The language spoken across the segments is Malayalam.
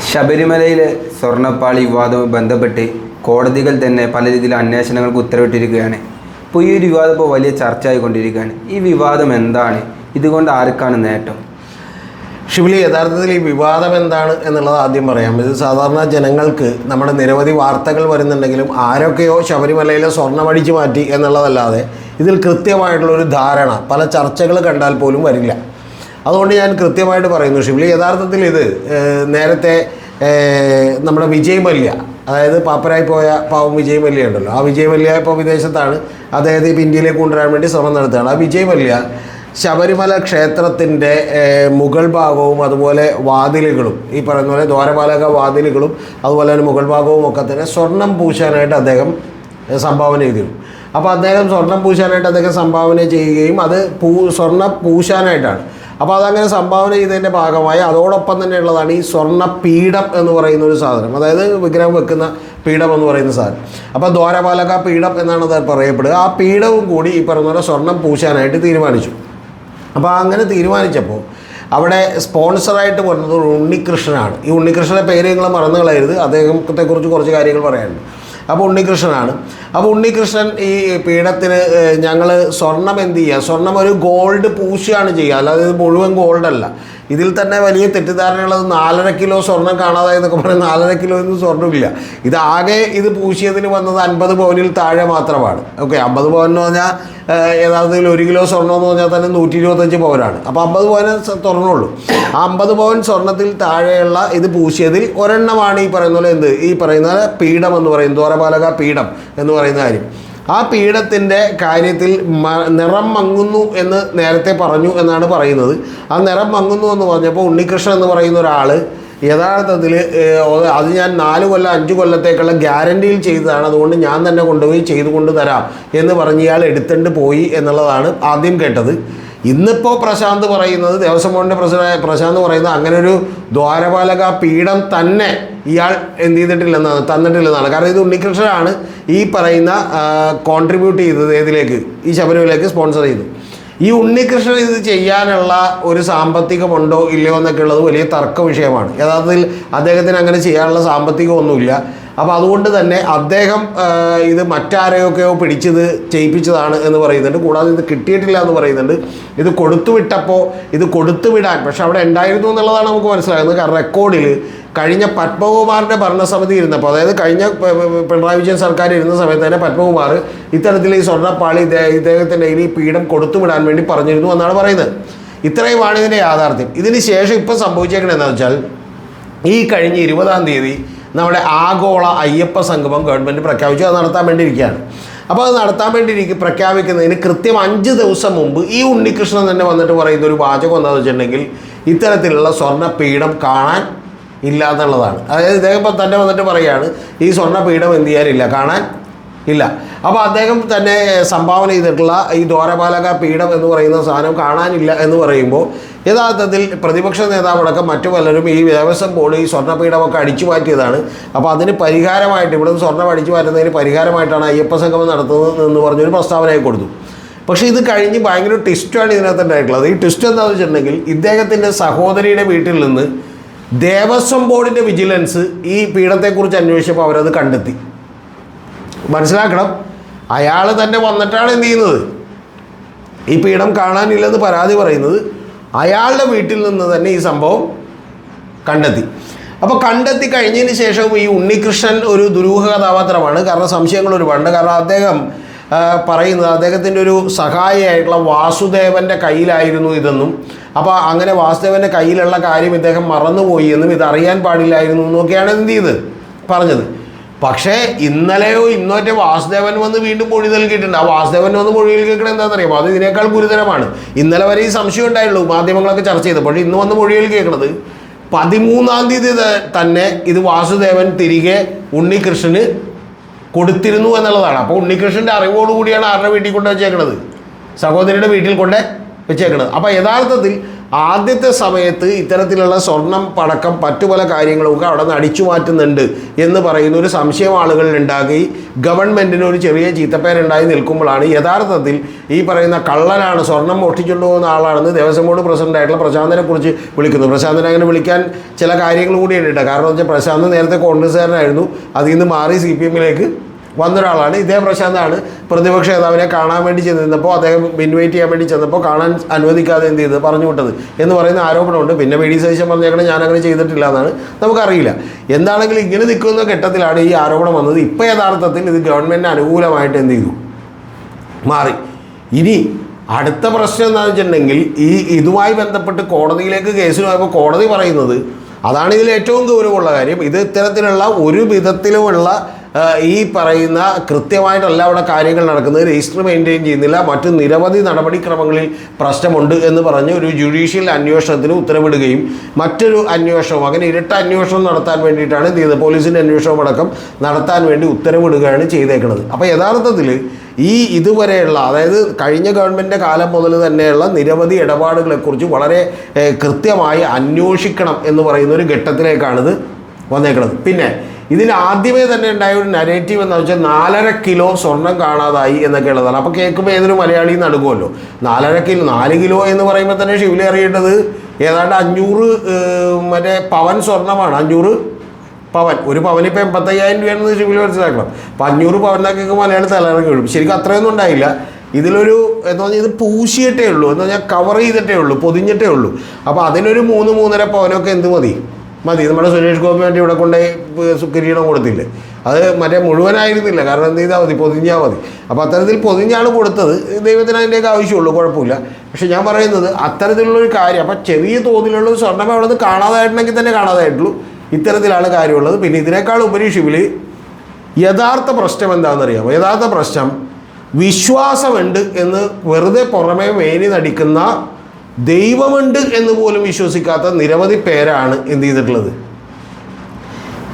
ശബരിമലയിലെ സ്വർണപ്പാളി വിവാദവുമായി ബന്ധപ്പെട്ട് കോടതികൾ തന്നെ പല രീതിയിൽ അന്വേഷണങ്ങൾക്ക് ഉത്തരവിട്ടിരിക്കുകയാണ്. ഇപ്പോൾ ഈ ഒരു വിവാദം ഇപ്പോൾ വലിയ ചർച്ചയായിക്കൊണ്ടിരിക്കുകയാണ്. ഈ വിവാദം എന്താണ്? ഇതുകൊണ്ട് ആർക്കാണ് നേട്ടം? ഷിബിലി യഥാർത്ഥത്തിൽ ഈ വിവാദം എന്താണ് എന്നുള്ളത് ആദ്യം പറയാം. ഇത് സാധാരണ ജനങ്ങൾക്ക് നമ്മുടെ നിരവധി വാർത്തകൾ വരുന്നുണ്ടെങ്കിലും ആരൊക്കെയോ ശബരിമലയിലെ സ്വർണം അടിച്ചു മാറ്റി എന്നുള്ളതല്ലാതെ ഇതിൽ കൃത്യമായിട്ടുള്ളൊരു ധാരണ പല ചർച്ചകൾ കണ്ടാൽ പോലും വരില്ല. അതുകൊണ്ട് ഞാൻ കൃത്യമായിട്ട് പറയുന്നു ഷിബ്ലി യഥാർത്ഥത്തിൽ ഇത് നേരത്തെ നമ്മുടെ വിജയ് മല്യ അതായത് പാപ്പരായി പോയ പാവം വിജയ് മല്യ ഉണ്ടല്ലോ. ആ വിജയ് മല്യ ഇപ്പോൾ വിദേശത്താണ്. അദ്ദേഹത്തെ ഇപ്പോൾ ഇന്ത്യയിലേക്ക് കൊണ്ടുവരാൻ വേണ്ടി ശ്രമം നടത്തുകയാണ്. ആ വിജയ് മല്യ ശബരിമല ക്ഷേത്രത്തിന്റെ മുഗൾ ഭാഗവും അതുപോലെ വാതിലുകളും ഈ പറയുന്ന പോലെ ദ്വാരപാലക വാതിലുകളും അതുപോലെ തന്നെ മുകൾ ഭാഗവും ഒക്കെ തന്നെ സ്വർണം പൂശാനായിട്ട് അദ്ദേഹം സംഭാവന ചെയ്തിരുന്നു. അപ്പോൾ അദ്ദേഹം സ്വർണം പൂശാനായിട്ട് അദ്ദേഹം സംഭാവന ചെയ്യുകയും അത് പൂ സ്വർണം പൂശാനായിട്ടാണ്. അപ്പോൾ അതങ്ങനെ സംഭാവന ചെയ്തതിന്റെ ഭാഗമായി അതോടൊപ്പം തന്നെ ഉള്ളതാണ് ഈ സ്വർണ പീഠം എന്ന് പറയുന്ന ഒരു സാധനം. അതായത് വിഗ്രഹം വെക്കുന്ന പീഠം എന്ന് പറയുന്ന സാധനം. അപ്പോൾ ദ്വാരപാലക പീഠം എന്നാണ് അത് പറയപ്പെടുക. ആ പീഠവും കൂടി ഈ പറഞ്ഞ പോലെ സ്വർണം പൂശാനായിട്ട് തീരുമാനിച്ചു. അപ്പോൾ അങ്ങനെ തീരുമാനിച്ചപ്പോൾ അവിടെ സ്പോൺസറായിട്ട് വന്നത് ഉണ്ണികൃഷ്ണനാണ്. ഈ ഉണ്ണികൃഷ്ണന്റെ പേര് നിങ്ങൾ മറന്നു കളയരുത് അദ്ദേഹത്തെക്കുറിച്ച് കുറച്ച് കാര്യങ്ങൾ പറയാനുണ്ട്. അപ്പോൾ ഉണ്ണികൃഷ്ണനാണ്. അപ്പോൾ ഉണ്ണികൃഷ്ണൻ ഈ പീഠത്തിന് ഞങ്ങൾ സ്വർണം എന്ത് ചെയ്യുക സ്വർണം ഒരു ഗോൾഡ് പൂശിയാണ് ചെയ്യുക. അല്ലാതെ ഇത് മുഴുവൻ ഗോൾഡല്ല ഇതിൽ തന്നെ വലിയ തെറ്റിദ്ധാരണയുള്ളത് നാലര കിലോ സ്വർണം കാണാതായെന്നൊക്കെ പറഞ്ഞാൽ നാലര കിലോ ഒന്നും സ്വർണമില്ല ഇത് ആകെ ഇത് പൂശിയതിന് വന്നത് അൻപത് പവനിൽ താഴെ മാത്രമാണ്. ഓക്കെ അമ്പത് പവൻ എന്ന് പറഞ്ഞാൽ യഥാർത്ഥത്തിൽ ഒരു കിലോ സ്വർണം എന്ന് പറഞ്ഞാൽ തന്നെ നൂറ്റി ഇരുപത്തഞ്ച് പവനാണ് അപ്പോൾ അമ്പത് പവന് തുറന്നുള്ളൂ ആ അമ്പത് പവൻ സ്വർണത്തിൽ താഴെയുള്ള ഇത് പൂശിയതിൽ ഒരെണ്ണമാണ് ഈ പറയുന്ന പോലെ എന്ത്? ഈ പറയുന്ന പീഠം എന്ന് പറയും. ദ്വാരപാലക പീഠം എന്ന് പറയുന്ന കാര്യം. ആ പീഠത്തിന്റെ കാര്യത്തിൽ നിറം മങ്ങുന്നു എന്ന് നേരത്തെ പറഞ്ഞു എന്നാണ് പറയുന്നത്. ആ നിറം മങ്ങുന്നു എന്ന് പറഞ്ഞപ്പോൾ ഉണ്ണികൃഷ്ണൻ എന്ന് പറയുന്ന ഒരാൾ യഥാർത്ഥത്തിൽ അത് ഞാൻ നാല് കൊല്ലം അഞ്ച് കൊല്ലത്തേക്കുള്ള ഗ്യാരണ്ടിയിൽ ചെയ്തതാണ്. അതുകൊണ്ട് ഞാൻ തന്നെ കൊണ്ടുപോയി ചെയ്തു കൊണ്ട് തരാം എന്ന് പറഞ്ഞ് ഇയാൾ എടുത്തുകൊണ്ട് പോയി എന്നുള്ളതാണ് ആദ്യം കേട്ടത്. ഇന്നിപ്പോൾ പ്രശാന്ത് പറയുന്നത് ദേവസ്വം ബോർഡിന്റെ പ്രസിഡന്റ് പ്രശാന്ത് പറയുന്നത് അങ്ങനെ ഒരു ദ്വാരപാലക പീഠം തന്നെ ഇയാൾ എന്ത് ചെയ്തിട്ടില്ലെന്നാണ് തന്നിട്ടില്ലെന്നാണ്. കാരണം ഇത് ഉണ്ണികൃഷ്ണനാണ് ഈ പറയുന്ന കോൺട്രിബ്യൂട്ട് ചെയ്തത് ഏതിലേക്ക്? ഈ ശബരിമലയിലേക്ക് സ്പോൺസർ ചെയ്തു ഈ ഉണ്ണികൃഷ്ണൻ ഇത് ചെയ്യാനുള്ള ഒരു സാമ്പത്തികമുണ്ടോ ഇല്ലയോ എന്നൊക്കെ ഉള്ളത് വലിയ തർക്ക വിഷയമാണ്. യഥാർത്ഥത്തിൽ അദ്ദേഹത്തിന് അങ്ങനെ ചെയ്യാനുള്ള സാമ്പത്തികമൊന്നുമില്ല. അപ്പോൾ അതുകൊണ്ട് തന്നെ അദ്ദേഹം ഇത് മറ്റാരെയൊക്കെയോ പിടിച്ചത് ചെയ്യിപ്പിച്ചതാണ് എന്ന് പറയുന്നുണ്ട്. കൂടാതെ ഇത് കിട്ടിയിട്ടില്ല എന്ന് പറയുന്നുണ്ട്. ഇത് കൊടുത്തുവിട്ടപ്പോൾ ഇത് കൊടുത്തുവിടാൻ പക്ഷെ അവിടെ ഉണ്ടായിരുന്നു എന്നുള്ളതാണ് നമുക്ക് മനസ്സിലാകുന്നത്. കാരണം റെക്കോർഡിൽ കഴിഞ്ഞ പത്മകുമാറിന്റെ ഭരണസമിതി ഇരുന്നപ്പോൾ അതായത് കഴിഞ്ഞ പിണറായി വിജയൻ സർക്കാർ ഇരുന്ന സമയത്ത് തന്നെ പത്മകുമാർ ഇത്തരത്തിൽ ഈ സ്വർണപ്പാളി ഇദ്ദേ- ഇദ്ദേഹത്തിന്റെ ഈ പീഠം കൊടുത്തുവിടാൻ വേണ്ടി പറഞ്ഞിരുന്നു എന്നാണ് പറയുന്നത്. ഇത്രയുമാണ് ഇതിന്റെ യാഥാർത്ഥ്യം. ഇതിന് ശേഷം ഇപ്പം സംഭവിച്ചേക്കണെന്ന് വെച്ചാൽ ഈ കഴിഞ്ഞ ഇരുപതാം തീയതി നമ്മുടെ ആഗോള അയ്യപ്പ സംഗമം ഗവൺമെന്റ് പ്രഖ്യാപിച്ചു. അത് നടത്താൻ വേണ്ടിയിരിക്കുകയാണ്. അപ്പോൾ അത് നടത്താൻ വേണ്ടി പ്രഖ്യാപിക്കുന്നതിന് കൃത്യം അഞ്ച് ദിവസം മുമ്പ് ഈ ഉണ്ണികൃഷ്ണൻ തന്നെ വന്നിട്ട് പറയുന്ന ഒരു വാചകം എന്താണെന്ന് വെച്ചിട്ടുണ്ടെങ്കിൽ ഇത്തരത്തിലുള്ള സ്വർണ പീഠം കാണാൻ ഇല്ല എന്നുള്ളതാണ് അതായത് ഇദ്ദേഹം തന്നെ വന്നിട്ട് പറയുകയാണ് ഈ സ്വർണ പീഠം എന്ത് ചെയ്യാനില്ല കാണാൻ ഇല്ല. അപ്പോൾ അദ്ദേഹം തന്നെ സംഭാവന ചെയ്തിട്ടുള്ള ഈ ദ്വാരപാലക പീഠം എന്ന് പറയുന്ന സാധനം കാണാനില്ല എന്ന് പറയുമ്പോൾ യഥാർത്ഥത്തിൽ പ്രതിപക്ഷ നേതാവടക്കം മറ്റു പലരും ഈ ദേവസ്വം ബോർഡ് ഈ സ്വർണപീഠമൊക്കെ അടിച്ചു മാറ്റിയതാണ്. അപ്പോൾ അതിന് പരിഹാരമായിട്ട് ഇവിടുന്ന് സ്വർണം അടിച്ചു മാറ്റുന്നതിന് പരിഹാരമായിട്ടാണ് അയ്യപ്പ സംഗമം നടത്തുന്നത് എന്ന് പറഞ്ഞൊരു പ്രസ്താവനയെ കൊടുത്തു. പക്ഷേ ഇത് കഴിഞ്ഞ് ഭയങ്കര ട്വിസ്റ്റാണ് ഇതിനകത്ത് ഉണ്ടായിട്ടുള്ളത്. ഈ ട്വിസ്റ്റ് എന്താണെന്ന് വെച്ചിട്ടുണ്ടെങ്കിൽ ഇദ്ദേഹത്തിന്റെ സഹോദരിയുടെ വീട്ടിൽ നിന്ന് ദേവസ്വം ബോർഡിന്റെ വിജിലൻസ് ഈ പീഠത്തെക്കുറിച്ച് അന്വേഷിച്ചപ്പോൾ അവരത് കണ്ടെത്തി. മനസ്സിലാക്കണം. അയാൾ തന്നെ വന്നിട്ടാണ് എന്ത് ചെയ്യുന്നത്? ഈ പീഠം കാണാനില്ലെന്ന് പരാതി പറയുന്നത് അയാളുടെ വീട്ടിൽ നിന്ന് തന്നെ ഈ സംഭവം കണ്ടെത്തി. അപ്പോൾ കണ്ടെത്തി കഴിഞ്ഞതിന് ശേഷം ഈ ഉണ്ണികൃഷ്ണൻ ഒരു ദുരൂഹ കഥാപാത്രമാണ്. കാരണം സംശയങ്ങൾ ഒരുപാടുണ്ട്. കാരണം അദ്ദേഹം പറയുന്നത് അദ്ദേഹത്തിന്റെ ഒരു സഹായിയായിട്ടുള്ള വാസുദേവന്റെ കയ്യിലായിരുന്നു ഇതെന്നും. അപ്പോൾ അങ്ങനെ വാസുദേവന്റെ കയ്യിലുള്ള കാര്യം ഇദ്ദേഹം മറന്നുപോയി എന്നും ഇത് അറിയാൻ പാടില്ലായിരുന്നു എന്നൊക്കെയാണ് എന്ത് ചെയ്ത്? പറഞ്ഞത്. പക്ഷേ ഇന്നലെയോ ഇന്നോറ്റെ വാസുദേവൻ വന്ന് വീണ്ടും മൊഴി നൽകിയിട്ടുണ്ട്. ആ വാസുദേവൻ വന്ന് മൊഴി നൽകിക്കണത് എന്താണെന്നറിയാമോ? അത് ഇതിനേക്കാൾ ഗുരുതരമാണ്. ഇന്നലെ വരെ ഈ സംശയം ഉണ്ടായുള്ളൂ മാധ്യമങ്ങളൊക്കെ ചർച്ച ചെയ്തു ചെയ്തപ്പോൾ ഇന്ന് വന്ന് മൊഴി നൽകിയേക്കണത് പതിമൂന്നാം തീയതി തന്നെ ഇത് വാസുദേവൻ തിരികെ ഉണ്ണികൃഷ്ണന് കൊടുത്തിരുന്നു എന്നുള്ളതാണ്. അപ്പോൾ ഉണ്ണികൃഷ്ണന്റെ അറിവോടുകൂടിയാണ് ആരുടെ വീട്ടിൽ കൊണ്ട് വെച്ചേക്കണത് സഹോദരിയുടെ വീട്ടിൽ കൊണ്ട് വെച്ചേക്കണത് അപ്പോൾ യഥാർത്ഥത്തിൽ ആദ്യത്തെ സമയത്ത് ഇത്തരത്തിലുള്ള സ്വർണം പടക്കം മറ്റു പല കാര്യങ്ങളൊക്കെ അവിടെ നിന്ന് അടിച്ചു മാറ്റുന്നുണ്ട് എന്ന് പറയുന്ന ഒരു സംശയം ആളുകളിൽ ഉണ്ടാക്കി ഗവൺമെന്റിന് ഒരു ചെറിയ ചീത്തപ്പേരുണ്ടായി നിൽക്കുമ്പോഴാണ് യഥാർത്ഥത്തിൽ ഈ പറയുന്ന കള്ളനാണ് സ്വർണം മോഷ്ടിച്ചുകൊണ്ട് പോകുന്ന ആളാണെന്ന് ദേവസ്വം ബോർഡ് പ്രസിഡന്റ് ആയിട്ടുള്ള പ്രശാന്തനെ കുറിച്ച് വിളിക്കുന്നു. പ്രശാന്തനെ അങ്ങനെ വിളിക്കാൻ ചില കാര്യങ്ങൾ കൂടിയുണ്ട് കാരണം വെച്ചാൽ പ്രശാന്ത് നേരത്തെ കോൺഗ്രസ്സുകാരനായിരുന്നു. അതിൽ നിന്ന് മാറി സി പി എമ്മിലേക്ക് വന്നൊരാളാണ്. ഇതേ പ്രശാന്താണ് പ്രതിപക്ഷ നേതാവിനെ കാണാൻ വേണ്ടി ചെന്നിരുന്നപ്പോൾ അദ്ദേഹം ഇൻവൈറ്റ് ചെയ്യാൻ വേണ്ടി ചെന്നപ്പോൾ കാണാൻ അനുവദിക്കാതെ എന്ത് ചെയ്തത് പറഞ്ഞു വിട്ടത് എന്ന് പറയുന്ന ആരോപണമുണ്ട്. പിന്നെ വി സതീശൻ പറഞ്ഞേക്കണേ ഞാൻ അങ്ങനെ ചെയ്തിട്ടില്ല എന്നാണ് നമുക്കറിയില്ല. എന്താണെങ്കിലും ഇങ്ങനെ നിൽക്കുന്ന ഘട്ടത്തിലാണ് ഈ ആരോപണം വന്നത്. ഇപ്പോൾ യഥാർത്ഥത്തിൽ ഇത് ഗവൺമെന്റിന് അനുകൂലമായിട്ട് എന്ത് ചെയ്തു? മാറി. ഇനി അടുത്ത പ്രശ്നം എന്താണെന്ന് വെച്ചിട്ടുണ്ടെങ്കിൽ ഈ ഇതുമായി ബന്ധപ്പെട്ട് കോടതിയിലേക്ക് കേസ് പോയപ്പോൾ കോടതി പറയുന്നത് അതാണ് ഇതിൽ ഏറ്റവും ഗൗരവമുള്ള കാര്യം. ഇത് ഇത്തരത്തിലുള്ള ഒരു വിധത്തിലുമുള്ള ഈ പറയുന്ന കൃത്യമായിട്ടല്ല അവിടെ കാര്യങ്ങൾ നടക്കുന്നത്. രജിസ്റ്റർ മെയിന്റെയിൻ ചെയ്യുന്നില്ല. മറ്റു നിരവധി നടപടിക്രമങ്ങളിൽ പ്രശ്നമുണ്ട് എന്ന് പറഞ്ഞ് ഒരു ജുഡീഷ്യൽ അന്വേഷണത്തിന് ഉത്തരവിടുകയും മറ്റൊരു അന്വേഷണം അങ്ങനെ ഇരട്ട അന്വേഷണം നടത്താൻ വേണ്ടിയിട്ടാണ് ചെയ്തത്? പോലീസിന്റെ അന്വേഷണം അടക്കം നടത്താൻ വേണ്ടി ഉത്തരവിടുകയാണ് ചെയ്തേക്കുന്നത്. അപ്പോൾ യഥാർത്ഥത്തിൽ ഈ ഇതുവരെയുള്ള അതായത് കഴിഞ്ഞ ഗവൺമെന്റിന്റെ കാലം മുതൽ തന്നെയുള്ള നിരവധി ഇടപാടുകളെക്കുറിച്ച് വളരെ കൃത്യമായി അന്വേഷിക്കണം എന്ന് പറയുന്ന ഒരു ഘട്ടത്തിലേക്കാണിത് വന്നേക്കുന്നത് പിന്നെ ഇതിൽ ആദ്യമേ തന്നെ ഉണ്ടായ ഒരു നരേറ്റീവ് എന്ന് വെച്ചാൽ നാലര കിലോ സ്വർണം കാണാതായി എന്നൊക്കെ ഉള്ളതാണ്. അപ്പോൾ കേൾക്കുമ്പോൾ ഏതൊരു മലയാളിയും നടുക്കുമല്ലോ നാലര കിലോ നാല് കിലോ എന്ന് പറയുമ്പോൾ തന്നെ ശിവലി അറിയേണ്ടത് ഏതാണ്ട് അഞ്ഞൂറ് മറ്റേ പവൻ സ്വർണമാണ്. അഞ്ഞൂറ് പവൻ. ഒരു പവൻ ഇപ്പോൾ എൺപത്തയ്യായിരം രൂപയാണെന്ന് ശിവലി മനസ്സിലാക്കണം. അപ്പോൾ അഞ്ഞൂറ് പവനൊക്കെ മലയാളി തലയിറങ്ങി വീഴും. ശരിക്കും അത്രയൊന്നും ഉണ്ടായില്ല. ഇതിലൊരു എന്ന് പറഞ്ഞാൽ ഇത് പൂശിയിട്ടേ ഉള്ളൂ. എന്ന് പറഞ്ഞാൽ കവർ ചെയ്തിട്ടേ ഉള്ളൂ പൊതിഞ്ഞിട്ടേ ഉള്ളൂ. അപ്പോൾ അതിനൊരു മൂന്ന് മൂന്നര പവനൊക്കെ എന്ത് മതി? മതി. നമ്മുടെ സുരേഷ് ഗോപി മറ്റേ ഇവിടെ ഏർ കിരീടം കൊടുത്തില്ലേ? അത് മറ്റേ മുഴുവനായിരുന്നില്ല. കാരണം എന്ത് ചെയ്താൽ മതി? പൊതിഞ്ഞാൽ മതി. അപ്പോൾ അത്തരത്തിൽ പൊതിഞ്ഞാണ് കൊടുത്തത്. ദൈവത്തിന് അതിന്റെയൊക്കെ ആവശ്യമുള്ളൂ. കുഴപ്പമില്ല. പക്ഷേ ഞാൻ പറയുന്നത് അത്തരത്തിലുള്ളൊരു കാര്യം അപ്പം ചെറിയ തോതിലുള്ള സ്വർണം അവിടെ നിന്ന് കാണാതായിട്ടുണ്ടെങ്കിൽ തന്നെ കാണാതായിട്ടുള്ളൂ. ഇത്തരത്തിലാണ് കാര്യമുള്ളത്. പിന്നെ ഇതിനേക്കാൾ ഉപരി ഷിബിലി യഥാർത്ഥ പ്രശ്നം എന്താണെന്നറിയാമോ? യഥാർത്ഥ പ്രശ്നം വിശ്വാസമുണ്ട് എന്ന് വെറുതെ പുറമേ വേനി നടിക്കുന്ന ദൈവമുണ്ട് എന്ന് പോലും വിശ്വസിക്കാത്ത നിരവധി പേരാണ് എന്ത് ചെയ്തിട്ടുള്ളത്.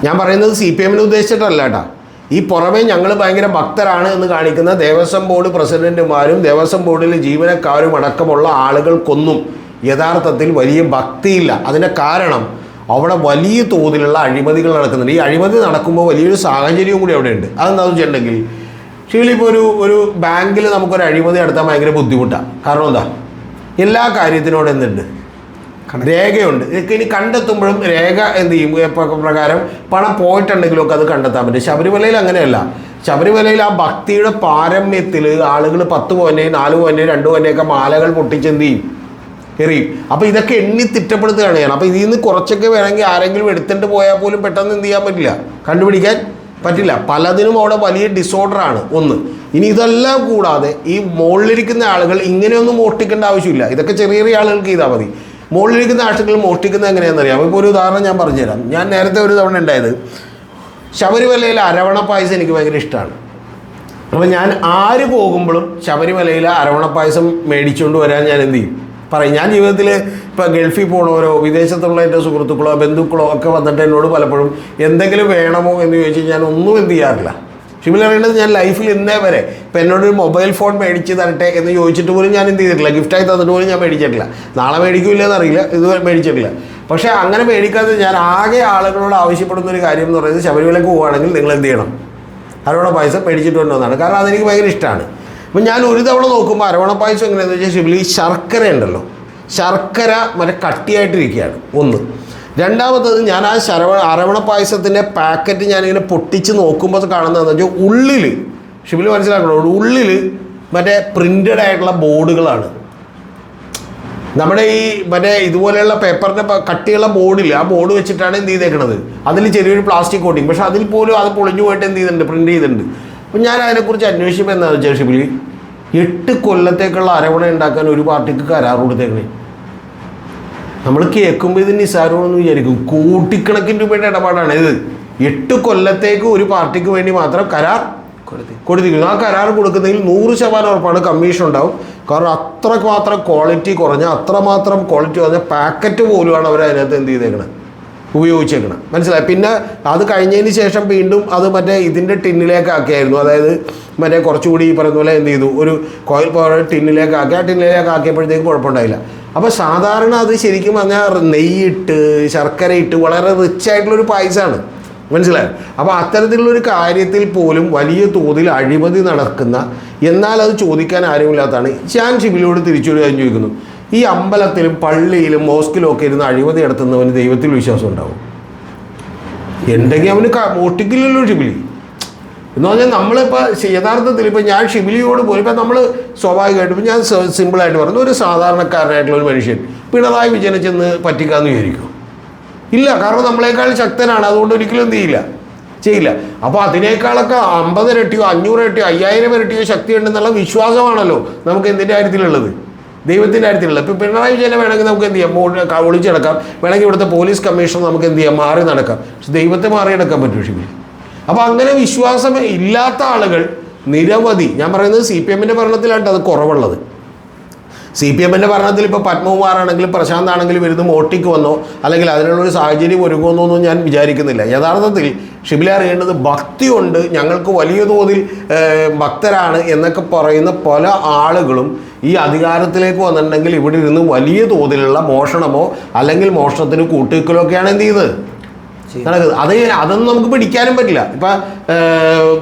ഞാൻ പറയുന്നത് സി പി എമ്മിനെ ഉദ്ദേശിച്ചിട്ടല്ല കേട്ടാ. ഈ പുറമേ ഞങ്ങൾ ഭയങ്കര ഭക്തരാണ് എന്ന് കാണിക്കുന്ന ദേവസ്വം ബോർഡ് പ്രസിഡന്റുമാരും ദേവസ്വം ബോർഡിലെ ജീവനക്കാരും അടക്കമുള്ള ആളുകൾക്കൊന്നും യഥാർത്ഥത്തിൽ വലിയ ഭക്തിയില്ല. അതിന്റെ കാരണം അവിടെ വലിയ തോതിലുള്ള അഴിമതികൾ നടക്കുന്നുണ്ട്. ഈ അഴിമതി നടക്കുമ്പോൾ വലിയൊരു സാഹചര്യവും കൂടി അവിടെ ഉണ്ട്. അതെന്താണെന്ന് വെച്ചിട്ടുണ്ടെങ്കിൽ ഷീലിപ്പോൾ ഒരു ഒരു ബാങ്കിൽ നമുക്കൊരു അഴിമതി നടത്താൻ ഭയങ്കര ബുദ്ധിമുട്ടാണ് കാരണം എന്താ? എല്ലാ കാര്യത്തിനോട് എന്തുണ്ട്? രേഖയുണ്ട്. ഇതൊക്കെ ഇനി കണ്ടെത്തുമ്പോഴും രേഖ എന്ത് ചെയ്യും? പ്രകാരം പണം പോയിട്ടുണ്ടെങ്കിലും ഒക്കെ അത് കണ്ടെത്താൻ പറ്റും. ശബരിമലയിൽ അങ്ങനെയല്ല. ശബരിമലയിൽ ആ ഭക്തിയുടെ പാരമ്യത്തിൽ ആളുകൾ പത്ത് പോയിന്റെയും നാല് പോയിന്റെയും രണ്ട് പോയിന്റെയൊക്കെ മാലകൾ പൊട്ടിച്ചെന്ത് ചെയ്യും? എറിയും. അപ്പോൾ ഇതൊക്കെ എണ്ണി തിട്ടപ്പെടുത്തുകയാണ് ചെയ്യണം. അപ്പോൾ ഇതിൽ നിന്ന് കുറച്ചൊക്കെ വേണമെങ്കിൽ ആരെങ്കിലും എടുത്തിട്ട് പോയാൽ പോലും പെട്ടെന്ന് എന്ത് ചെയ്യാൻ പറ്റില്ല. കണ്ടുപിടിക്കാൻ പറ്റില്ല. പലതിനും അവിടെ വലിയ ഡിസോർഡറാണ് ഒന്ന് ഇനി ഇതെല്ലാം കൂടാതെ ഈ മുകളിലിരിക്കുന്ന ആളുകൾ ഇങ്ങനെയൊന്നും മോഷ്ടിക്കേണ്ട ആവശ്യമില്ല. ഇതൊക്കെ ചെറിയ ചെറിയ ആളുകൾക്ക് ചെയ്താൽ മതി. മുകളിലിരിക്കുന്ന ആളുകൾ മോഷ്ടിക്കുന്നത് എങ്ങനെയാണെന്ന് അറിയാം ഇപ്പോൾ ഒരു ഉദാഹരണം ഞാൻ പറഞ്ഞുതരാം. ഞാൻ നേരത്തെ ഒരു തവണ ഉണ്ടായത് ശബരിമലയിൽ അരവണ പായസം എനിക്ക് ഭയങ്കര ഇഷ്ടമാണ്. അപ്പോൾ ഞാൻ ആര് പോകുമ്പോഴും ശബരിമലയിൽ അരവണ പായസം മേടിച്ചുകൊണ്ട് വരാൻ ഞാൻ എന്ത് ചെയ്യും? പറയും ഞാൻ ജീവിതത്തിൽ ഇപ്പം ഗൾഫിൽ പോകണവരോ വിദേശത്തുള്ള എന്റെ സുഹൃത്തുക്കളോ ബന്ധുക്കളോ ഒക്കെ വന്നിട്ട് എന്നോട് പലപ്പോഴും എന്തെങ്കിലും വേണമോ എന്ന് ചോദിച്ചാൽ ഞാൻ ഒന്നും എന്ത് ചെയ്യാറില്ല. ഷിമിൽ അറിയേണ്ടത് ഞാൻ ലൈഫിൽ ഇന്നേ വരെ ഇപ്പം എന്നോട് ഒരു മൊബൈൽ ഫോൺ മേടിച്ച് തരട്ടെ എന്ന് ചോദിച്ചിട്ട് പോലും ഞാൻ എന്ത് ചെയ്തിട്ടില്ല. ഗിഫ്റ്റായി തന്നിട്ട് പോലും ഞാൻ മേടിച്ചിട്ടില്ല. നാളെ മേടിക്കില്ല എന്നറിയില്ല ഇതുവരെ മേടിച്ചിട്ടില്ല. പക്ഷേ അങ്ങനെ മേടിക്കാതെ ഞാൻ ആകെ ആളുകളോട് ആവശ്യപ്പെടുന്ന ഒരു കാര്യം എന്ന് പറയുന്നത് ശബരിമലയ്ക്ക് പോവുകയാണെങ്കിൽ നിങ്ങൾ എന്ത് ചെയ്യണം? അരവണ പൈസ മേടിച്ചിട്ട് കൊണ്ടുവന്നതാണ് കാരണം അതെനിക്ക് ഭയങ്കര ഇഷ്ടമാണ്. അപ്പം ഞാൻ ഒരു തവണ നോക്കുമ്പോൾ അരവണ പായസം എങ്ങനെയാണെന്ന് വെച്ചാൽ ശിവലി ശർക്കര ഉണ്ടല്ലോ. ശർക്കര മറ്റേ കട്ടിയായിട്ടിരിക്കുകയാണ്. ഒന്ന്. രണ്ടാമത്തത് ഞാൻ ആ ശരവണ അരവണ പായസത്തിന്റെ പാക്കറ്റ് ഞാനിങ്ങനെ പൊട്ടിച്ച് നോക്കുമ്പോൾ കാണുന്നതെന്ന് വെച്ചാൽ ഉള്ളിൽ ഷിബിൽ മനസ്സിലാക്കണം? ഉള്ളിൽ മറ്റേ പ്രിന്റഡ് ആയിട്ടുള്ള ബോർഡുകളാണ്. നമ്മുടെ ഈ മറ്റേ ഇതുപോലെയുള്ള പേപ്പറിന്റെ കട്ടിയുള്ള ബോർഡിൽ ആ ബോർഡ് വെച്ചിട്ടാണ് എന്ത് ചെയ്തേക്കണത്? അതിൽ ചെറിയൊരു പ്ലാസ്റ്റിക് കോട്ടിങ്. പക്ഷേ അതിൽ പോലും അത് പൊളിഞ്ഞു പോയിട്ട് എന്ത് ചെയ്തിട്ടുണ്ട്? പ്രിന്റ് ചെയ്തിട്ടുണ്ട്. അപ്പം ഞാൻ അതിനെക്കുറിച്ച് അന്വേഷിച്ചപ്പോൾ എന്താ വെച്ചാൽ ഷിബിലി? എട്ട് കൊല്ലത്തേക്കുള്ള അരവണ ഉണ്ടാക്കാൻ ഒരു പാർട്ടിക്ക് കരാർ കൊടുത്തേക്കണേ. നമ്മൾ കേൾക്കുമ്പോൾ ഇത് നിസ്സാരമാണെന്ന് വിചാരിക്കും. കൂട്ടിക്കണക്കിന് രൂപയുടെ ഇടപാടാണ് ഇത്. എട്ട് കൊല്ലത്തേക്ക് ഒരു പാർട്ടിക്ക് വേണ്ടി മാത്രം കരാർ കൊടുത്തിരിക്കുന്നു. ആ കരാർ കൊടുക്കുന്നതിൽ നൂറ് ശതമാനം ഉറപ്പാണ് കമ്മീഷൻ ഉണ്ടാവും. കാരണം അത്രയ്ക്ക് മാത്രം ക്വാളിറ്റി കുറഞ്ഞ അത്രമാത്രം ക്വാളിറ്റി കുറഞ്ഞ പാക്കറ്റ് പോലുമാണ് അവർ അതിനകത്ത് എന്ത് ചെയ്തേക്കണത് ഉപയോഗിച്ചേക്കണം. മനസ്സിലായി? പിന്നെ അത് കഴിഞ്ഞതിന് ശേഷം വീണ്ടും അത് മറ്റേ ഇതിന്റെ ടിന്നിലേക്കാക്കിയായിരുന്നു. അതായത് മറ്റേ കുറച്ചുകൂടി ഈ പറയുന്ന പോലെ എന്ത് ചെയ്തു? ഒരു കോയിൽ പവർ ടിന്നിലേക്ക് ആക്കി ആ ടിന്നിലേക്ക് ആക്കിയപ്പോഴത്തേക്കും കുഴപ്പമുണ്ടായില്ല. അപ്പോൾ സാധാരണ അത് ശരിക്കും പറഞ്ഞാൽ നെയ്യിട്ട് ശർക്കര ഇട്ട് വളരെ റിച്ച് ആയിട്ടുള്ളൊരു പായസമാണ് മനസ്സിലായോ? അപ്പോൾ അത്തരത്തിലുള്ളൊരു കാര്യത്തിൽ പോലും വലിയ തോതിൽ അഴിമതി നടക്കുന്ന എന്നാൽ അത് ചോദിക്കാൻ ആരുമില്ലാത്തതാണ്. ഞാൻ ശിബിലോട് തിരിച്ചു ചോദിക്കുന്നു. ഈ അമ്പലത്തിലും പള്ളിയിലും മോസ്കിലും ഒക്കെ ഇരുന്ന് അഴിമതി നടത്തുന്നവന് ദൈവത്തിൽ വിശ്വാസം ഉണ്ടാവും. ഉണ്ടെങ്കിൽ അവന് മോഷ്ടിക്കില്ലല്ലോ ഷിബിലി. എന്ന് പറഞ്ഞാൽ നമ്മളിപ്പോൾ യഥാർത്ഥത്തിൽ ഇപ്പോൾ ഞാൻ ഷിബിലിയോട് പോലും ഇപ്പം നമ്മൾ സ്വാഭാവികമായിട്ടും ഇപ്പം ഞാൻ സിമ്പിളായിട്ട് പറഞ്ഞു ഒരു സാധാരണക്കാരനായിട്ടുള്ള ഒരു മനുഷ്യൻ പിണറായി വിജയനെ ചെന്ന് പറ്റിക്കാന്ന് വിചാരിക്കും. ഇല്ല കാരണം നമ്മളെക്കാൾ ശക്തനാണ് അതുകൊണ്ട് ഒരിക്കലും എന്ത് ചെയ്യില്ല. ചെയ്യില്ല. അപ്പോൾ അതിനേക്കാളൊക്കെ അമ്പത് ഇരട്ടിയോ അഞ്ഞൂറ് ഇരട്ടിയോ അയ്യായിരം ഇരട്ടിയോ ശക്തിയുണ്ടെന്നുള്ള വിശ്വാസമാണല്ലോ നമുക്ക് എന്തിന്റെ കാര്യത്തിലുള്ളത്? ദൈവത്തിന്റെ കാര്യത്തിലുള്ള ഇപ്പോൾ പിണറായി വിജയനെ വേണമെങ്കിൽ നമുക്ക് എന്ത് ചെയ്യാം? ഒളിച്ചു നടക്കാം വേണമെങ്കിൽ ഇവിടുത്തെ പോലീസ് കമ്മീഷണർ നമുക്ക് എന്ത് ചെയ്യാം? മാറി നടക്കാം. പക്ഷെ ദൈവത്തെ മാറി നടക്കാൻ പറ്റും ഷിബി അപ്പോൾ അങ്ങനെ വിശ്വാസം ഇല്ലാത്ത ആളുകൾ നിരവധി. ഞാൻ പറയുന്നത് സി പി എമ്മിന്റെ ഭരണത്തിലായിട്ട് അത് കുറവുള്ളത്. സി പി എമ്മിന്റെ ഭരണത്തിൽ ഇപ്പോൾ പത്മകുമാർ ആണെങ്കിലും പ്രശാന്ത് ആണെങ്കിലും ഇരുന്ന് വോട്ടിക്ക് വന്നോ അല്ലെങ്കിൽ അതിനുള്ളൊരു സാഹചര്യം ഒരുങ്ങുമെന്നോ ഒന്നും ഞാൻ വിചാരിക്കുന്നില്ല. യഥാർത്ഥത്തിൽ ഷിബില അറിയേണ്ടത് ഭക്തിയുണ്ട് ഞങ്ങൾക്ക് വലിയ തോതിൽ ഭക്തരാണ് എന്നൊക്കെ പറയുന്ന പല ആളുകളും ഈ അധികാരത്തിലേക്ക് വന്നിട്ടുണ്ടെങ്കിൽ ഇവിടെ ഇരുന്ന് വലിയ തോതിലുള്ള മോഷണമോ അല്ലെങ്കിൽ മോഷണത്തിന് കൂട്ടിവെക്കലോ ഒക്കെയാണ് എന്ത് ചെയ്യുന്നത് നടക്കുന്നത് അത് അതൊന്നും നമുക്ക് പിടിക്കാനും പറ്റില്ല. ഇപ്പം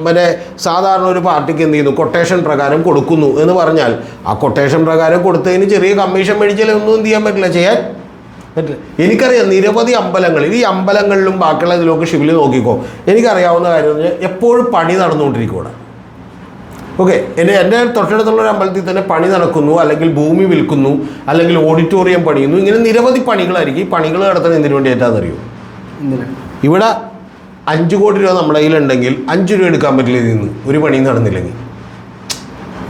മറ്റേ സാധാരണ ഒരു പാർട്ടിക്ക് എന്ത് ചെയ്യുന്നു? കൊട്ടേഷൻ പ്രകാരം കൊടുക്കുന്നു എന്ന് പറഞ്ഞാൽ ആ കൊട്ടേഷൻ പ്രകാരം കൊടുത്തതിന് ചെറിയ കമ്മീഷൻ മേടിച്ചാൽ ഒന്നും എന്ത് ചെയ്യാൻ പറ്റില്ല. ചെയ്യാൻ പറ്റില്ല. എനിക്കറിയാം നിരവധി അമ്പലങ്ങളിൽ ഈ അമ്പലങ്ങളിലും ബാക്കിയുള്ള ഇതിലൊക്കെ ഷിവിൽ നോക്കിക്കോ. എനിക്കറിയാവുന്ന കാര്യം എന്ന് പറഞ്ഞാൽ എപ്പോഴും പണി നടന്നുകൊണ്ടിരിക്കും ഇവിടെ ഓക്കെ. എന്റെ എന്റെ തൊട്ടടുത്തുള്ള ഒരു അമ്പലത്തിൽ തന്നെ പണി നടക്കുന്നു അല്ലെങ്കിൽ ഭൂമി വിൽക്കുന്നു അല്ലെങ്കിൽ ഓഡിറ്റോറിയം പണിയുന്നു. ഇങ്ങനെ നിരവധി പണികളായിരിക്കും. ഈ പണികൾ നടത്താൻ എന്തിനു വേണ്ടിയിട്ടാണെന്നറിയൂ ഇവിടെ അഞ്ച് കോടി രൂപ നമ്മുടെ കയ്യിലുണ്ടെങ്കിൽ അഞ്ച് രൂപ എടുക്കാൻ പറ്റില്ല ഇതിൽ നിന്ന്. ഒരു പണിയും നടന്നില്ലെങ്കിൽ.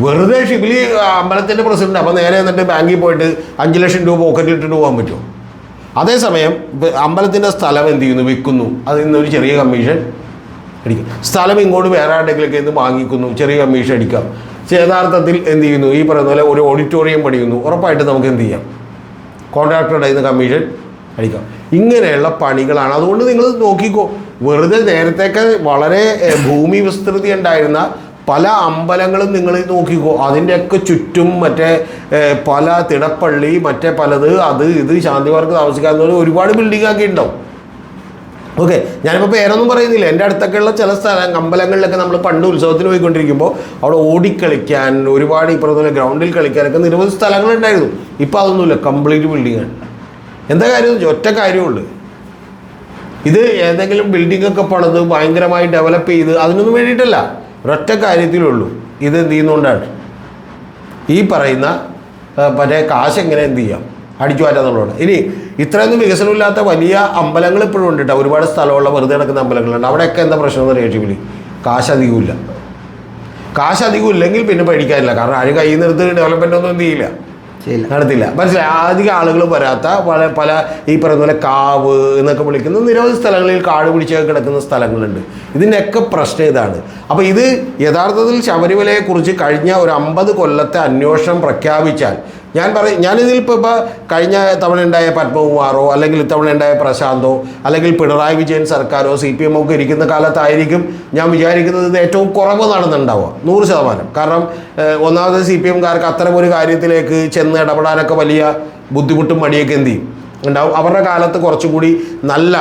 വെറുതെ ഷിബിലി അമ്പലത്തിന്റെ പ്രസിഡന്റ് അപ്പോൾ നേരെ എന്നിട്ട് ബാങ്കിൽ പോയിട്ട് അഞ്ച് ലക്ഷം രൂപ പോക്കറ്റിൽ ഇട്ടിട്ട് പോകാൻ പറ്റുമോ? അതേസമയം അമ്പലത്തിന്റെ സ്ഥലം എന്ത് ചെയ്യുന്നു? വിൽക്കുന്നു. അതിൽ നിന്ന് ഒരു ചെറിയ കമ്മീഷൻ അടിക്കും. സ്ഥലം ഇങ്ങോട്ട് വേറെ ആരുടെങ്കിലൊക്കെ എന്ത് വാങ്ങിക്കുന്നു. ചെറിയ കമ്മീഷൻ അടിക്കാം. യഥാർത്ഥത്തിൽ എന്ത് ചെയ്യുന്നു? ഈ പറയുന്ന പോലെ ഒരു ഓഡിറ്റോറിയം പണിയുന്നു. ഉറപ്പായിട്ട് നമുക്ക് എന്ത് ചെയ്യാം? കോൺട്രാക്ടറുടെ കമ്മീഷൻ അടിക്കാം. ഇങ്ങനെയുള്ള പണികളാണ്. അതുകൊണ്ട് നിങ്ങൾ നോക്കിക്കോ വെറുതെ നേരത്തെയൊക്കെ വളരെ ഭൂമി വിസ്തൃതി ഉണ്ടായിരുന്ന പല അമ്പലങ്ങളും നിങ്ങൾ നോക്കിക്കോ. അതിന്റെയൊക്കെ ചുറ്റും മറ്റേ പല തിടപ്പള്ളി മറ്റേ പലത് അത് ഇത് ശാന്തിമാർക്ക് താമസിക്കാവുന്ന ഒരുപാട് ബിൽഡിംഗ് ആക്കി ഉണ്ടാവും. ഓക്കെ ഞാനിപ്പോൾ പേരൊന്നും പറയുന്നില്ല. എന്റെ അടുത്തൊക്കെയുള്ള ചില സ്ഥലം അമ്പലങ്ങളിലൊക്കെ നമ്മൾ പണ്ട് ഉത്സവത്തിന് പോയിക്കൊണ്ടിരിക്കുമ്പോൾ അവിടെ ഓടിക്കളിക്കാൻ ഒരുപാട് ഇപ്പുറത്തുള്ള ഗ്രൗണ്ടിൽ കളിക്കാനൊക്കെ നിരവധി സ്ഥലങ്ങളുണ്ടായിരുന്നു. ഇപ്പോൾ അതൊന്നുമില്ല കംപ്ലീറ്റ് ബിൽഡിങ്ങാണ് എന്താ കാര്യം? ഒറ്റ കാര്യമുള്ളൂ. ഇത് ഏതെങ്കിലും ബിൽഡിംഗ് ഒക്കെ പണിത് ഭയങ്കരമായി ഡെവലപ്പ് ചെയ്ത് അതിനൊന്നും വേണ്ടിയിട്ടല്ല. ഒരൊറ്റ കാര്യത്തിലുള്ളൂ. ഇത് എന്ത് ചെയ്യുന്നതുകൊണ്ടാണ് ഈ പറയുന്ന മറ്റേ കാശ് എങ്ങനെ എന്ത് ചെയ്യാം? അടിച്ചു മാറ്റാന്നുള്ളതാണ് ഇനി ഇത്രയൊന്നും വികസനമില്ലാത്ത വലിയ അമ്പലങ്ങൾ ഇപ്പോഴും ഉണ്ട് കേട്ടോ ഒരുപാട് സ്ഥലമുള്ള വെറുതെ നടക്കുന്ന അമ്പലങ്ങളുണ്ട്. അവിടെയൊക്കെ എന്താ പ്രശ്നം എന്ന് അറിയാം കാശ് അധികമില്ല കാശ് അധികം ഇല്ലെങ്കിൽ പിന്നെ പഠിക്കാനില്ല കാരണം ആരും കയ്യിൽ നിന്ന് എടുത്ത് ഡെവലപ്മെന്റ് ഒന്നും എന്ത് ചെയ്യില്ല. നടത്തില്ല. മനസ്സിലായി? അധികം ആളുകൾ വരാത്ത പല പല ഈ പറയുന്ന പോലെ കാവ് എന്നൊക്കെ വിളിക്കുന്ന നിരവധി സ്ഥലങ്ങളിൽ കാട് പിടിച്ചൊക്കെ കിടക്കുന്ന സ്ഥലങ്ങളുണ്ട്. ഇതിന്റെയൊക്കെ പ്രശ്നം ഇതാണ്. അപ്പോൾ ഇത് യഥാർത്ഥത്തിൽ ശബരിമലയെക്കുറിച്ച് കഴിഞ്ഞ ഒരു അമ്പത് കൊല്ലത്തെ അന്വേഷണം പ്രഖ്യാപിച്ചാൽ ഞാൻ പറയും ഞാനിതിൽ ഇപ്പോൾ ഇപ്പോൾ കഴിഞ്ഞ തവണ ഉണ്ടായ പത്മകുമാറോ അല്ലെങ്കിൽ ഇത്തവണ ഉണ്ടായ പ്രശാന്തോ അല്ലെങ്കിൽ പിണറായി വിജയൻ സർക്കാരോ സി പി എമ്മോ ഒക്കെ ഇരിക്കുന്ന കാലത്തായിരിക്കും ഞാൻ വിചാരിക്കുന്നത് ഇത് ഏറ്റവും കുറവ് നടന്നുണ്ടാവുക നൂറ് ശതമാനം. കാരണം ഒന്നാമത് സി പി എംകാർക്ക് അത്തരം ഒരു കാര്യത്തിലേക്ക് ചെന്ന് ഇടപെടാനൊക്കെ വലിയ ബുദ്ധിമുട്ടും മടിയൊക്കെ എന്ത് ചെയ്യും? ഉണ്ടാവും. അവരുടെ കാലത്ത് കുറച്ചുകൂടി നല്ല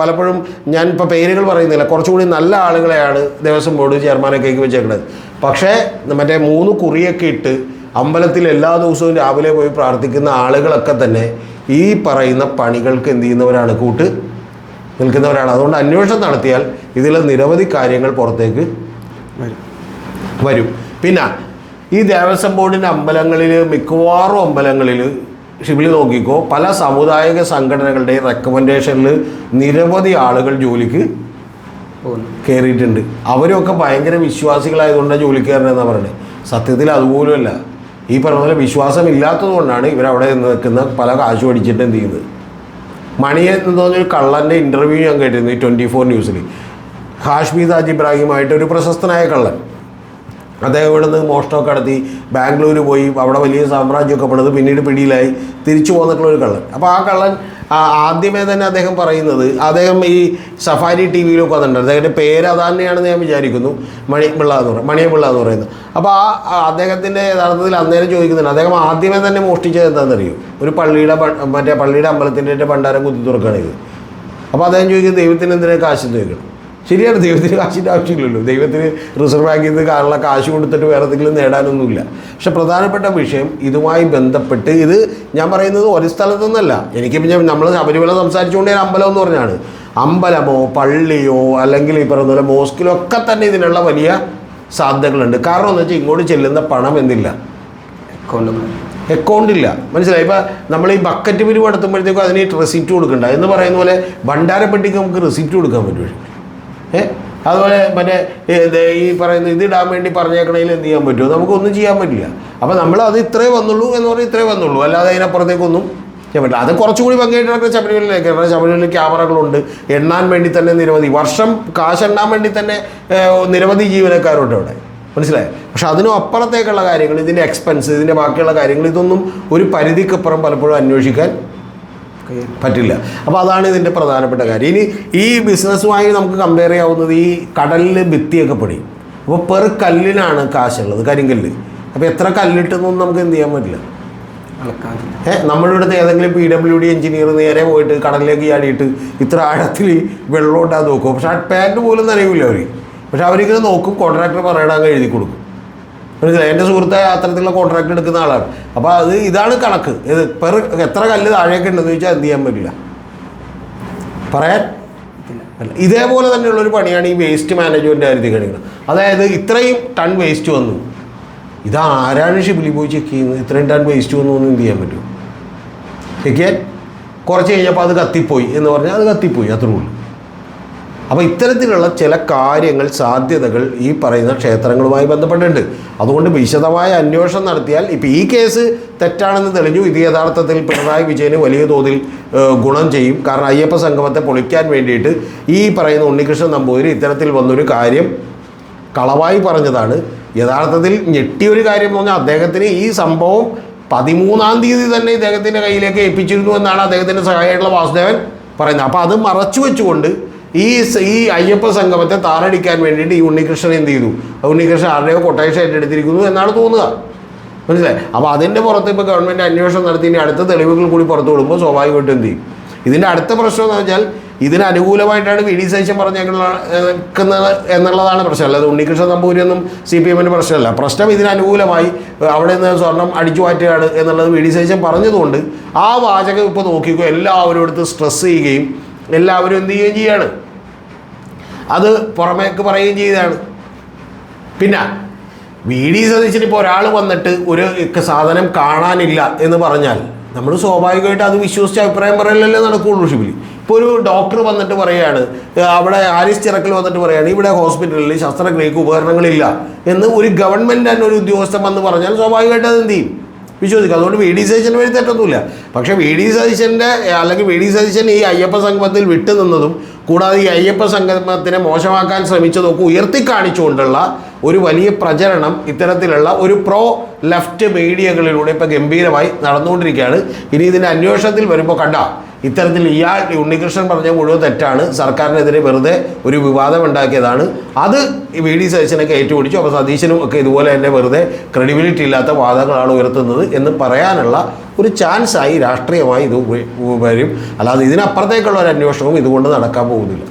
പലപ്പോഴും ഞാൻ ഇപ്പോൾ പേരുകൾ പറയുന്നില്ല. കുറച്ചുകൂടി നല്ല ആളുകളെയാണ് ദേവസ്വം ബോർഡ് ചെയർമാനൊക്കെ വെച്ചേക്കുന്നത് പക്ഷേ മറ്റേ മൂന്ന് കുറിയൊക്കെ ഇട്ട് അമ്പലത്തിൽ എല്ലാ ദിവസവും രാവിലെ പോയി പ്രാർത്ഥിക്കുന്ന ആളുകളൊക്കെ തന്നെ ഈ പറയുന്ന പണികൾക്ക് എന്ത് ചെയ്യുന്നവരാണ്? കൂട്ട് നിൽക്കുന്നവരാണ്. അതുകൊണ്ട് അന്വേഷണം നടത്തിയാൽ ഇതിൽ നിരവധി കാര്യങ്ങൾ പുറത്തേക്ക് വരും. പിന്നെ ഈ ദേവസ്വം ബോർഡിന്റെ അമ്പലങ്ങളിൽ മിക്കവാറും അമ്പലങ്ങളിൽ ഷിബിലി നോക്കിക്കോ പല സാമുദായിക സംഘടനകളുടെ റെക്കമെൻഡേഷനിൽ നിരവധി ആളുകൾ ജോലിക്ക് കയറിയിട്ടുണ്ട്. അവരൊക്കെ ഭയങ്കര വിശ്വാസികളായതുകൊണ്ടാണ് ജോലിക്ക് കയറണമെന്നാണ് പറയുന്നത്. സത്യത്തിൽ അതുപോലുമല്ല. ഈ പറഞ്ഞ പോലെ വിശ്വാസം ഇല്ലാത്തത് കൊണ്ടാണ് ഇവരവിടെ നിൽക്കുന്ന പല കാശ് പഠിച്ചിട്ട് എന്ത് ചെയ്യുന്നത്? മണിയെ എന്ന് പറഞ്ഞൊരു കള്ളന്റെ ഇന്റർവ്യൂ ഞാൻ കേട്ടിരുന്നു ഈ ട്വന്റി ഫോർ ന്യൂസിൽ ഹാഷ്മി താജ് ഇബ്രാഹിമായിട്ട് ഒരു പ്രശസ്തനായ കള്ളൻ. അദ്ദേഹം ഇവിടെ നിന്ന് മോഷ്ടമൊക്കെ നടത്തി ബാംഗ്ലൂർ പോയി അവിടെ വലിയ സാമ്രാജ്യമൊക്കെ പണിത് പിന്നീട് പിടിയിലായി തിരിച്ചു പോന്നിട്ടുള്ള ഒരു കള്ളൻ. അപ്പോൾ ആ കള്ളൻ ആദ്യമേ തന്നെ അദ്ദേഹം പറയുന്നത് അദ്ദേഹം ഈ സഫാരി ടി വിയിലൊക്കെ വന്നിട്ടുണ്ട്. അദ്ദേഹത്തിന്റെ പേര് അത് തന്നെയാണെന്ന് ഞാൻ വിചാരിക്കുന്നു. മണി പിള്ള എന്ന് പറയുന്നത് മണിയ പിള്ള എന്ന് പറയുന്നത്. അപ്പോൾ ആ അദ്ദേഹത്തിന്റെ യഥാർത്ഥത്തിൽ അന്നേരം ചോദിക്കുന്നുണ്ട്. അദ്ദേഹം ആദ്യമേ തന്നെ മോഷ്ടിച്ചത് എന്താണെന്നറിയോ? ഒരു പള്ളിയുടെ മറ്റേ പള്ളിയുടെ അമ്പലത്തിന്റെ ഭണ്ഡാരം കുത്തി തുറക്കുകയാണ് ഇത് അപ്പോൾ അദ്ദേഹം ചോദിക്കുന്നത് ദൈവത്തിന് എന്തിനാ കാശ് ചോദിക്കണം? ശരിയാണ് ദൈവത്തിന് കാശിന്റെ ആവശ്യമില്ലല്ലോ. ദൈവത്തിന് റിസർവ് ബാങ്കിൽ നിന്ന് കാണുള്ള കാശ് കൊടുത്തിട്ട് വേറെ എന്തെങ്കിലും നേടാനൊന്നുമില്ല. പക്ഷെ പ്രധാനപ്പെട്ട വിഷയം ഇതുമായി ബന്ധപ്പെട്ട് ഇത് ഞാൻ പറയുന്നത് ഒരു സ്ഥലത്തു നിന്നല്ല എനിക്ക് പിന്നെ നമ്മൾ ശബരിമല സംസാരിച്ചുകൊണ്ട് ഞാൻ അമ്പലം എന്ന് പറഞ്ഞാണ്. അമ്പലമോ പള്ളിയോ അല്ലെങ്കിൽ ഈ പറയുന്ന പോലെ മോസ്കിലോ ഒക്കെ തന്നെ ഇതിനുള്ള വലിയ സാധ്യതകളുണ്ട്. കാരണം എന്ന് വെച്ചാൽ ഇങ്ങോട്ട് ചെല്ലുന്ന പണം എന്നില്ല അക്കൗണ്ട് അക്കൗണ്ട് ഇല്ല. മനസ്സിലായി? ഇപ്പം നമ്മൾ ഈ ബക്കറ്റ് പിരിവ് നടത്തുമ്പോഴത്തേക്കും അതിന് റെസിപ്റ്റ് കൊടുക്കണ്ട. എന്ന് പറയുന്ന പോലെ ഭണ്ഡാരപ്പെട്ടിക്ക് നമുക്ക് റെസിപ്റ്റ് കൊടുക്കാൻ പറ്റും. അതുപോലെ മറ്റേ ഈ പറയുന്ന ഇത് ഇടാൻ വേണ്ടി പറഞ്ഞേക്കണേൽ എന്ത് ചെയ്യാൻ പറ്റുമോ നമുക്കൊന്നും ചെയ്യാൻ പറ്റില്ല. അപ്പോൾ നമ്മൾ അത് ഇത്രേ വന്നുള്ളൂ എന്ന് പറഞ്ഞാൽ ഇത്രേ വന്നുള്ളൂ. അല്ലാതെ അതിനപ്പുറത്തേക്കൊന്നും ചെയ്യാൻ പറ്റില്ല. അത് കുറച്ചുകൂടി ഭംഗിയായിട്ട് ശബരിമലയിലേക്ക് കാരണം ശബരിമലയിൽ ക്യാമറകളുണ്ട്. എണ്ണാൻ വേണ്ടി തന്നെ നിരവധി വർഷം കാശെണ്ണാൻ വേണ്ടി തന്നെ നിരവധി ജീവനക്കാരുണ്ട് അവിടെ. മനസ്സിലായി? പക്ഷെ അതിനും അപ്പുറത്തേക്കുള്ള കാര്യങ്ങൾ ഇതിന്റെ എക്സ്പെൻസ് ഇതിന്റെ ബാക്കിയുള്ള കാര്യങ്ങൾ ഇതൊന്നും ഒരു പരിധിക്കപ്പുറം പലപ്പോഴും അന്വേഷിക്കാൻ പറ്റില്ല. അപ്പോൾ അതാണ് ഇതിന്റെ പ്രധാനപ്പെട്ട കാര്യം. ഇനി ഈ ബിസിനസ്സുമായി നമുക്ക് കമ്പയർ ചെയ്യാവുന്നത് ഈ കടലിൽ ഭിത്തിയൊക്കെ പൊടി. അപ്പോൾ പെർ കല്ലിനാണ് കാശുള്ളത് കരിങ്കല്ല്. അപ്പോൾ എത്ര കല്ലിട്ടെന്നൊന്നും നമുക്ക് എന്ത് ചെയ്യാൻ പറ്റില്ല. ഏഹ് നമ്മളിവിടുത്തെ ഏതെങ്കിലും പി ഡബ്ല്യു ഡി എഞ്ചിനീയർ നേരെ പോയിട്ട് കടലിലേക്ക് ചാടിയിട്ട് ഇത്ര ആഴത്തിൽ വെള്ളം ഉണ്ടാകാൻ നോക്കും. പക്ഷെ ആ പാന്റ് പോലും നനയില്ല അവർ പക്ഷെ അവരിങ്ങനെ നോക്കും കോൺട്രാക്ടർ പറയണങ്ങ് എഴുതി കൊടുക്കും. മനസ്സിലായി? എന്റെ സുഹൃത്ത് അത്തരത്തിലുള്ള കോൺട്രാക്ട് എടുക്കുന്ന ആളാണ്. അപ്പോൾ അത് ഇതാണ് കണക്ക്. ഇത് പെർ എത്ര കല്ല് താഴേക്ക് ഉണ്ടെന്ന് ചോദിച്ചാൽ എന്ത് ചെയ്യാൻ പറ്റില്ല. പറയാൻ അല്ല ഇതേപോലെ തന്നെയുള്ള ഒരു പണിയാണ് ഈ വേസ്റ്റ് മാനേജ്മെന്റ് കാര്യത്തിൽ കഴിക്കുന്നത് അതായത് ഇത്രയും ടൺ വേസ്റ്റ് വന്നു. ഇത് ആരാണ് ഷിബിലി പോയി ചെക്ക് ചെയ്യുന്നത്? ഇത്രയും ടൺ വേസ്റ്റ് വന്നു എന്ന് എന്ത് ചെയ്യാൻ പറ്റുമോ ചെക്ക് ചെയ്യാൻ? കുറച്ച് കഴിഞ്ഞപ്പോൾ അത് കത്തിപ്പോയി എന്ന് പറഞ്ഞാൽ അത് കത്തിപ്പോയി അത്രേ ഉള്ളൂ. അപ്പോൾ ഇത്തരത്തിലുള്ള ചില കാര്യങ്ങൾ സാധ്യതകൾ ഈ പറയുന്ന ക്ഷേത്രങ്ങളുമായി ബന്ധപ്പെട്ടിട്ടുണ്ട്. അതുകൊണ്ട് വിശദമായ അന്വേഷണം നടത്തിയാൽ ഇപ്പോൾ ഈ കേസ് തെറ്റാണെന്ന് തെളിഞ്ഞു. ഇത് യഥാർത്ഥത്തിൽ പിണറായി വിജയന് വലിയ തോതിൽ ഗുണം ചെയ്യും. കാരണം അയ്യപ്പ സംഗമത്തെ പൊളിക്കാൻ വേണ്ടിയിട്ട് ഈ പറയുന്ന ഉണ്ണികൃഷ്ണൻ നമ്പൂതിരി ഇത്തരത്തിൽ വന്നൊരു കാര്യം കളവായി പറഞ്ഞതാണ്. യഥാർത്ഥത്തിൽ ഞെട്ടിയൊരു കാര്യം എന്ന് പറഞ്ഞാൽ അദ്ദേഹത്തിന് ഈ സംഭവം പതിമൂന്നാം തീയതി തന്നെ ഇദ്ദേഹത്തിന്റെ കയ്യിലേക്ക് ഏൽപ്പിച്ചിരുന്നു എന്നാണ് അദ്ദേഹത്തിന്റെ സഹായമായിട്ടുള്ള വാസുദേവൻ പറയുന്നത്. അപ്പോൾ അത് മറച്ചു വെച്ചുകൊണ്ട് ഈ ഈ അയ്യപ്പ സംഗമത്തെ താറടിക്കാൻ വേണ്ടിയിട്ട് ഈ ഉണ്ണികൃഷ്ണൻ എന്ത് ചെയ്തു? ഉണ്ണികൃഷ്ണൻ ആരുടെയോ കൊട്ടേഷൻ ഏറ്റെടുത്തിരിക്കുന്നു എന്നാണ് തോന്നുക. മനസ്സിലായി? അപ്പോൾ അതിന്റെ പുറത്ത് ഇപ്പോൾ ഗവൺമെന്റ് അന്വേഷണം നടത്തി അടുത്ത തെളിവുകൾ കൂടി പുറത്തു വിടുമ്പോൾ സ്വാഭാവികമായിട്ടും എന്ത് ചെയ്യും? ഇതിന്റെ അടുത്ത പ്രശ്നം എന്ന് വെച്ചാൽ ഇതിന് അനുകൂലമായിട്ടാണ് വി ഡി പറഞ്ഞ പറഞ്ഞേക്കുന്നത് എന്നുള്ളതാണ് പ്രശ്നം. അല്ലാതെ ഉണ്ണികൃഷ്ണൻ നമ്പൂരിയൊന്നും സി പി എമ്മിന്റെ പ്രശ്നമല്ല. പ്രശ്നം ഇതിന് അനുകൂലമായി അവിടെ നിന്ന് സ്വർണം അടിച്ചു മാറ്റുകയാണ് എന്നുള്ളത് വി ഡി സതീശൻ പറഞ്ഞതുകൊണ്ട് ആ വാചകം ഇപ്പോൾ നോക്കിക്കോ എല്ലാവരും എടുത്ത് സ്ട്രെസ് ചെയ്യുകയും എല്ലാവരും എന്ത് ചെയ്യുകയും ചെയ്യാണ്. അത് പുറമേക്ക് പറയുകയും ചെയ്തതാണ്. പിന്നെ വീടി ഡി ഇപ്പോൾ ഒരാൾ വന്നിട്ട് ഒരു സാധനം കാണാനില്ല എന്ന് പറഞ്ഞാൽ നമ്മൾ സ്വാഭാവികമായിട്ട് അത് വിശ്വസിച്ച് അഭിപ്രായം പറയലല്ലേ നടക്കുകയുള്ളൂ ഷിബിലി. ഇപ്പോൾ ഒരു ഡോക്ടർ വന്നിട്ട് പറയുകയാണ് അവിടെ ആരിസ് ചിറക്കൽ വന്നിട്ട് പറയുകയാണ് ഇവിടെ ഹോസ്പിറ്റലിൽ ശസ്ത്രക്രിയക്ക് ഉപകരണങ്ങളില്ല എന്ന് ഒരു ഗവൺമെന്റ് തന്നെ ഒരു ഉദ്യോഗസ്ഥൻ വന്ന് പറഞ്ഞാൽ സ്വാഭാവികമായിട്ട് അത് എന്ത് ചെയ്യും? വിശ്വസിക്കും. അതുകൊണ്ട് വി ഡി സതീശന് വഴി തെറ്റൊന്നുമില്ല. പക്ഷേ വി ഡി സതീശന്റെ അല്ലെങ്കിൽ വി ഡി സതീശൻ ഈ അയ്യപ്പ സംഗമത്തിൽ വിട്ടുനിന്നതും കൂടാതെ ഈ അയ്യപ്പ സംഗമത്തിനെ മോശമാക്കാൻ ശ്രമിച്ചതും ഒക്കെ ഉയർത്തി കാണിച്ചുകൊണ്ടുള്ള ഒരു വലിയ പ്രചരണം ഇത്തരത്തിലുള്ള ഒരു പ്രോ ലെഫ്റ്റ് മീഡിയകളിലൂടെ ഇപ്പോൾ ഗംഭീരമായി നടന്നുകൊണ്ടിരിക്കുകയാണ്. ഇനി ഇതിന്റെ അന്വേഷണത്തിൽ വരുമ്പോൾ കണ്ട. ഇത്തരത്തിൽ ഇയാൾ ഉണ്ണികൃഷ്ണൻ പറഞ്ഞ മുഴുവൻ തെറ്റാണ്. സർക്കാരിനെതിരെ വെറുതെ ഒരു വിവാദം ഉണ്ടാക്കിയതാണ്. അത് വി ഡി സതീശനൊക്കെ ഏറ്റുപിടിച്ചു. അപ്പോൾ സതീശനും ഒക്കെ ഇതുപോലെ തന്നെ വെറുതെ ക്രെഡിബിലിറ്റി ഇല്ലാത്ത വാദങ്ങളാണ് ഉയർത്തുന്നത് എന്ന് പറയാനുള്ള ഒരു ചാൻസായി രാഷ്ട്രീയമായി ഇത് വരും. അല്ലാതെ ഇതിനപ്പുറത്തേക്കുള്ള ഒരു അന്വേഷണവും ഇതുകൊണ്ട് നടക്കാൻ പോകുന്നില്ല.